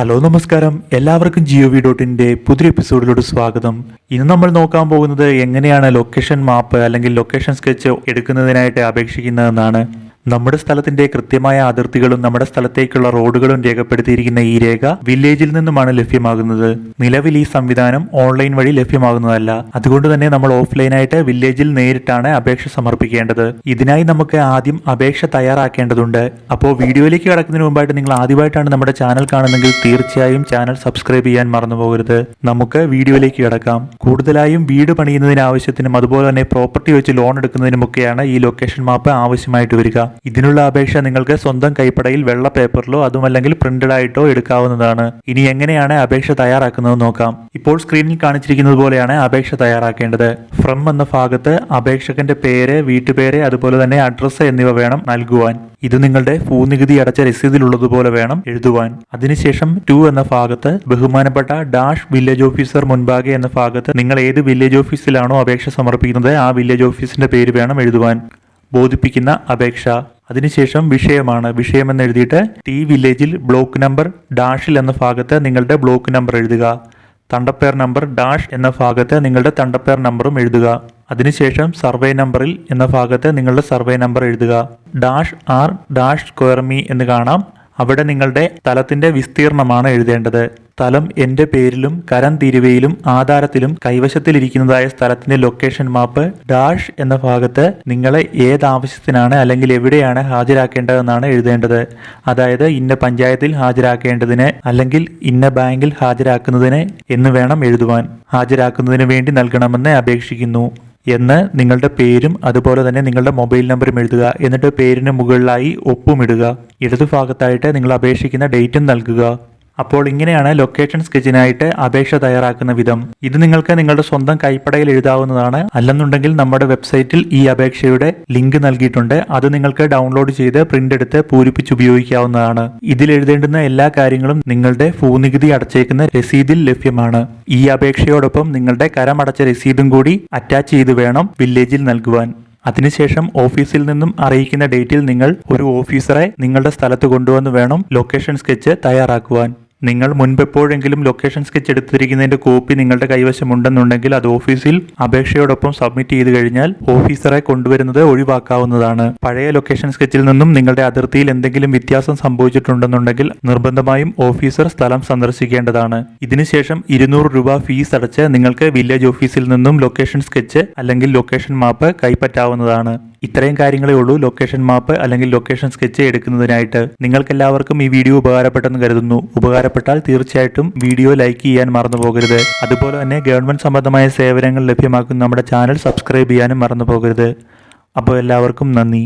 Hello നമസ്കാരം. എല്ലാവർക്കും Jio V ഡോട്ടിന്റെ പുതിയ എപ്പിസോഡിലോട്ട് സ്വാഗതം. ഇന്ന് നമ്മൾ നോക്കാൻ പോകുന്നത് എങ്ങനെയാണ് ലൊക്കേഷൻ മാപ്പ് അല്ലെങ്കിൽ ലൊക്കേഷൻ സ്കെച്ച് എടുക്കുന്നതിനായിട്ട് അപേക്ഷിക്കുന്നതെന്നാണ്. നമ്മുടെ സ്ഥലത്തിന്റെ കൃത്യമായ അതിർത്തികളും നമ്മുടെ സ്ഥലത്തേക്കുള്ള റോഡുകളും രേഖപ്പെടുത്തിയിരിക്കുന്ന ഈ രേഖ വില്ലേജിൽ നിന്നുമാണ് ലഭ്യമാകുന്നത്. നിലവിൽ ഈ സംവിധാനം ഓൺലൈൻ വഴി ലഭ്യമാകുന്നതല്ല. അതുകൊണ്ട് തന്നെ നമ്മൾ ഓഫ്ലൈനായിട്ട് വില്ലേജിൽ നേരിട്ടാണ് അപേക്ഷ സമർപ്പിക്കേണ്ടത്. ഇതിനായി നമുക്ക് ആദ്യം അപേക്ഷ തയ്യാറാക്കേണ്ടതുണ്ട്. അപ്പോൾ വീഡിയോയിലേക്ക് കടക്കുന്നതിന് മുമ്പായിട്ട് നിങ്ങൾ ആദ്യമായിട്ടാണ് നമ്മുടെ ചാനൽ കാണുന്നതെങ്കിൽ തീർച്ചയായും ചാനൽ സബ്സ്ക്രൈബ് ചെയ്യാൻ മറന്നു പോകരുത്. നമുക്ക് വീഡിയോയിലേക്ക് കിടക്കാം. കൂടുതലായും വീട് പണിയുന്നതിന് ആവശ്യത്തിനും അതുപോലെ തന്നെ പ്രോപ്പർട്ടി വെച്ച് ലോൺ എടുക്കുന്നതിനുമൊക്കെയാണ് ഈ ലൊക്കേഷൻ മാപ്പ് ആവശ്യമായിട്ട് വരിക. ഇതിനുള്ള അപേക്ഷ നിങ്ങൾക്ക് സ്വന്തം കൈപ്പടയിൽ വെള്ള പേപ്പറിലോ അതുമല്ലെങ്കിൽ പ്രിന്റഡ് ആയിട്ടോ എടുക്കാവുന്നതാണ്. ഇനി എങ്ങനെയാണ് അപേക്ഷ തയ്യാറാക്കുന്നത് നോക്കാം. ഇപ്പോൾ സ്ക്രീനിൽ കാണിച്ചിരിക്കുന്നത് പോലെയാണ് അപേക്ഷ തയ്യാറാക്കേണ്ടത്. ഫ്രം എന്ന ഭാഗത്ത് അപേക്ഷകന്റെ പേര് വീട്ടുപേര് അതുപോലെ തന്നെ അഡ്രസ്സ് എന്നിവ വേണം നൽകുവാൻ. ഇത് നിങ്ങളുടെ ഭൂനികുതി അടച്ച രസീതിലുള്ളതുപോലെ വേണം എഴുതുവാൻ. അതിനുശേഷം ടു എന്ന ഭാഗത്ത് ബഹുമാനപ്പെട്ട ഡാഷ് വില്ലേജ് ഓഫീസർ മുൻപാകെ എന്ന ഭാഗത്ത് നിങ്ങൾ ഏത് വില്ലേജ് ഓഫീസിലാണോ അപേക്ഷ സമർപ്പിക്കുന്നത് ആ വില്ലേജ് ഓഫീസിന്റെ പേര് വേണം എഴുതുവാൻ. ബോധിപ്പിക്കുന്ന അപേക്ഷ. അതിനുശേഷം വിഷയമാണ്. വിഷയമെന്ന് എഴുതിയിട്ട് ടി വില്ലേജിൽ ബ്ലോക്ക് നമ്പർ ഡാഷിൽ എന്ന ഭാഗത്ത് നിങ്ങളുടെ ബ്ലോക്ക് നമ്പർ എഴുതുക. തണ്ടപ്പേർ നമ്പർ ഡാഷ് എന്ന ഭാഗത്ത് നിങ്ങളുടെ തണ്ടപ്പേർ നമ്പറും എഴുതുക. അതിനുശേഷം സർവേ നമ്പറിൽ എന്ന ഭാഗത്ത് നിങ്ങളുടെ സർവേ നമ്പർ എഴുതുക. ഡാഷ് ആർ ഡാഷ് സ്ക്വയർ മീ എന്ന് കാണാം. അവിടെ നിങ്ങളുടെ സ്ഥലത്തിന്റെ വിസ്തീർണമാണ് എഴുതേണ്ടത്. സ്ഥലം എന്റെ പേരിലും കരം തീരുവയിലും ആധാരത്തിലും കൈവശത്തിലിരിക്കുന്നതായ സ്ഥലത്തിന്റെ ലൊക്കേഷൻ മാപ്പ് ഡാഷ് എന്ന ഭാഗത്ത് നിങ്ങളെ ഏത് ആവശ്യത്തിനാണ് അല്ലെങ്കിൽ എവിടെയാണ് ഹാജരാക്കേണ്ടതെന്നാണ് എഴുതേണ്ടത്. അതായത് ഇന്ന പഞ്ചായത്തിൽ ഹാജരാക്കേണ്ടതിന് അല്ലെങ്കിൽ ഇന്ന ബാങ്കിൽ ഹാജരാക്കുന്നതിന് എന്ന് വേണം എഴുതുവാൻ. ഹാജരാക്കുന്നതിന് വേണ്ടി നൽകണമെന്ന് അപേക്ഷിക്കുന്നു. എന്ന് നിങ്ങളുടെ പേരും അതുപോലെ തന്നെ നിങ്ങളുടെ മൊബൈൽ നമ്പറും എഴുതുക. എന്നിട്ട് പേരിന് മുകളിലായി ഒപ്പുമിടുക ഇടതുഭാഗത്തായിട്ട് നിങ്ങൾ അപേക്ഷിക്കുന്ന ഡേറ്റും നൽകുക. അപ്പോൾ ഇങ്ങനെയാണ് ലൊക്കേഷൻ സ്കെച്ചിനായിട്ട് അപേക്ഷ തയ്യാറാക്കുന്ന വിധം. ഇത് നിങ്ങൾക്ക് നിങ്ങളുടെ സ്വന്തം കൈപ്പടയിൽ എഴുതാവുന്നതാണ്. അല്ലെന്നുണ്ടെങ്കിൽ നമ്മുടെ വെബ്സൈറ്റിൽ ഈ അപേക്ഷയുടെ ലിങ്ക് നൽകിയിട്ടുണ്ട്. അത് നിങ്ങൾക്ക് ഡൗൺലോഡ് ചെയ്ത് പ്രിന്റ് എടുത്ത് പൂരിപ്പിച്ച് ഉപയോഗിക്കാവുന്നതാണ്. ഇതിൽ എഴുതേണ്ടുന്ന എല്ലാ കാര്യങ്ങളും നിങ്ങളുടെ ഭൂനികുതി അടച്ചേക്കുന്ന രസീതിൽ ലഭ്യമാണ്. ഈ അപേക്ഷയോടൊപ്പം നിങ്ങളുടെ കരമടച്ച രസീതും കൂടി അറ്റാച്ച് ചെയ്ത് വേണം വില്ലേജിൽ നൽകുവാൻ. അതിനുശേഷം ഓഫീസിൽ നിന്നും അറിയിക്കുന്ന ഡേറ്റിൽ നിങ്ങൾ ഒരു ഓഫീസറെ നിങ്ങളുടെ സ്ഥലത്ത് കൊണ്ടുവന്ന് വേണം ലൊക്കേഷൻ സ്കെച്ച് തയ്യാറാക്കുവാൻ. നിങ്ങൾ മുൻപെപ്പോഴെങ്കിലും ലൊക്കേഷൻ സ്കെച്ച് എടുത്തിരിക്കുന്നതിന്റെ കോപ്പി നിങ്ങളുടെ കൈവശമുണ്ടെന്നുണ്ടെങ്കിൽ അത് ഓഫീസിൽ അപേക്ഷയോടൊപ്പം സബ്മിറ്റ് ചെയ്ത് കഴിഞ്ഞാൽ ഓഫീസറെ കൊണ്ടുവരുന്നത് ഒഴിവാക്കാവുന്നതാണ്. പഴയ ലൊക്കേഷൻ സ്കെച്ചിൽ നിന്നും നിങ്ങളുടെ അതിർത്തിയിൽ എന്തെങ്കിലും വ്യത്യാസം സംഭവിച്ചിട്ടുണ്ടെന്നുണ്ടെങ്കിൽ നിർബന്ധമായും ഓഫീസർ സ്ഥലം സന്ദർശിക്കേണ്ടതാണ്. ഇതിനുശേഷം ഇരുന്നൂറ് രൂപ ഫീസ് അടച്ച് നിങ്ങൾക്ക് വില്ലേജ് ഓഫീസിൽ നിന്നും ലൊക്കേഷൻ സ്കെച്ച് അല്ലെങ്കിൽ ലൊക്കേഷൻ മാപ്പ് കൈപ്പറ്റാവുന്നതാണ്. ഇത്രയും കാര്യങ്ങളേ ഉള്ളൂ. ലൊക്കേഷൻ മാപ്പ് അല്ലെങ്കിൽ ലൊക്കേഷൻ സ്കെച്ച് എടുക്കുന്നതിനായിട്ട് നിങ്ങൾക്കെല്ലാവർക്കും ഈ വീഡിയോ ഉപകാരപ്പെട്ടെന്ന് കരുതുന്നു. ഉപകാരപ്പെട്ടാൽ തീർച്ചയായിട്ടും വീഡിയോ ലൈക്ക് ചെയ്യാൻ മറന്നു പോകരുത്. അതുപോലെ തന്നെ ഗവൺമെന്റ് സംബന്ധമായ സേവനങ്ങൾ ലഭ്യമാക്കുന്ന നമ്മുടെ ചാനൽ സബ്സ്ക്രൈബ് ചെയ്യാനും മറന്നു പോകരുത്. അപ്പോൾ എല്ലാവർക്കും നന്ദി.